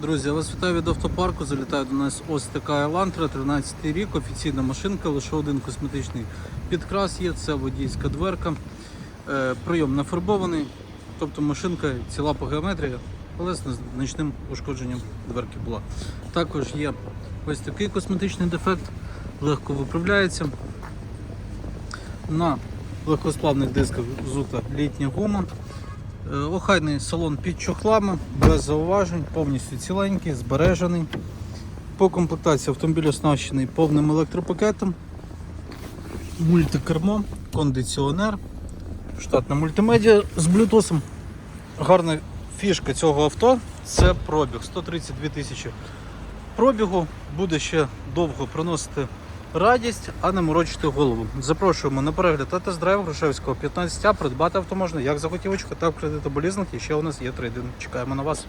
Друзі, я вас вітаю від автопарку. Залітає до нас ось така Елантра, 13 рік, офіційна машинка, лише один косметичний підкрас є, це водійська дверка. Е, прийом не фарбований, тобто машинка ціла по геометрії, але з незначним ушкодженням дверки була. Також є ось такий косметичний дефект, легко виправляється. На легкосплавних дисках взута літня гума. Е, Охайний салон під чохлами, без зауважень, повністю ціленький, збережений. По комплектації автомобіль оснащений повним електропакетом, мультикермо, кондиціонер, штатна мультимедіа з блютусом. Гарна фішка цього авто це пробіг. 132 тисячі пробігу. Буде ще довго приносити радість, а не морочити голову. Запрошуємо на перегляд та тест-драйв Грушевського 15 а придбати авто можна як за готівочку, так в кредитоболізнах. І ще у нас є трейдинг. Чекаємо на вас.